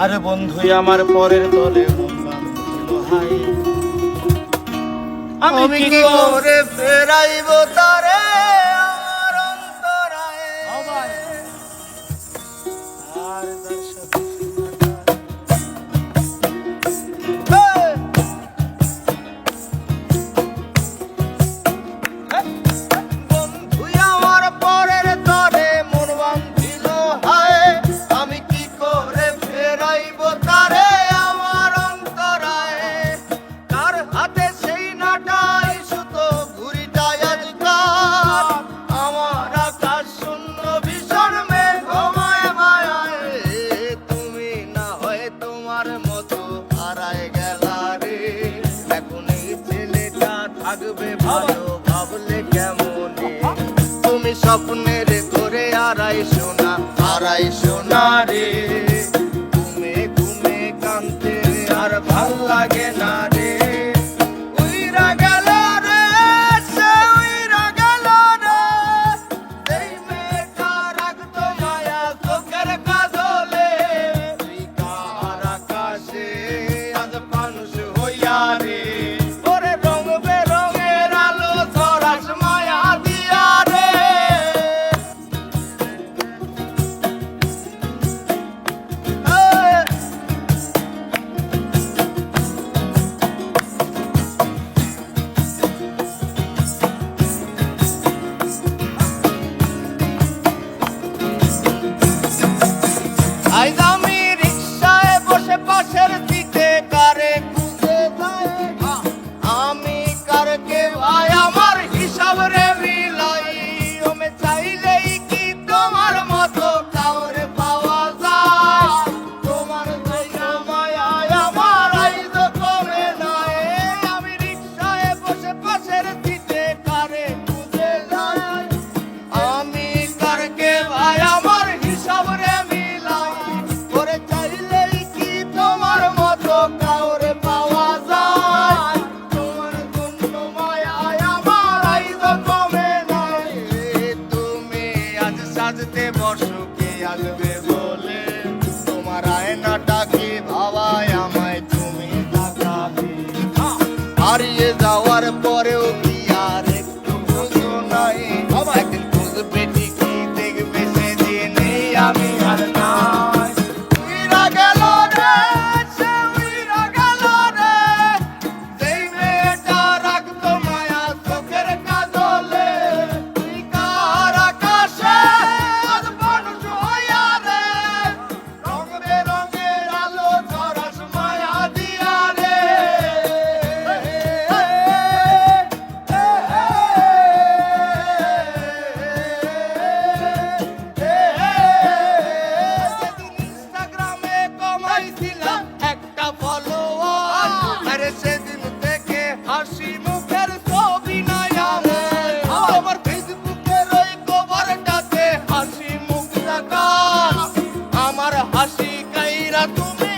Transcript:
আর বন্ধুই আমার পরের দলে আমি কি করে ফেরাইব তারে? স্বপ্নের ঘরে আড়াই সোনা আড়াই সোনা রে। সাজতে বর্ষকে আসবে বলে? তোমার এ না ডাকে ভাবায় আমায়? তুমি হ্যাঁ। হারিয়ে যাওয়ার পর tú me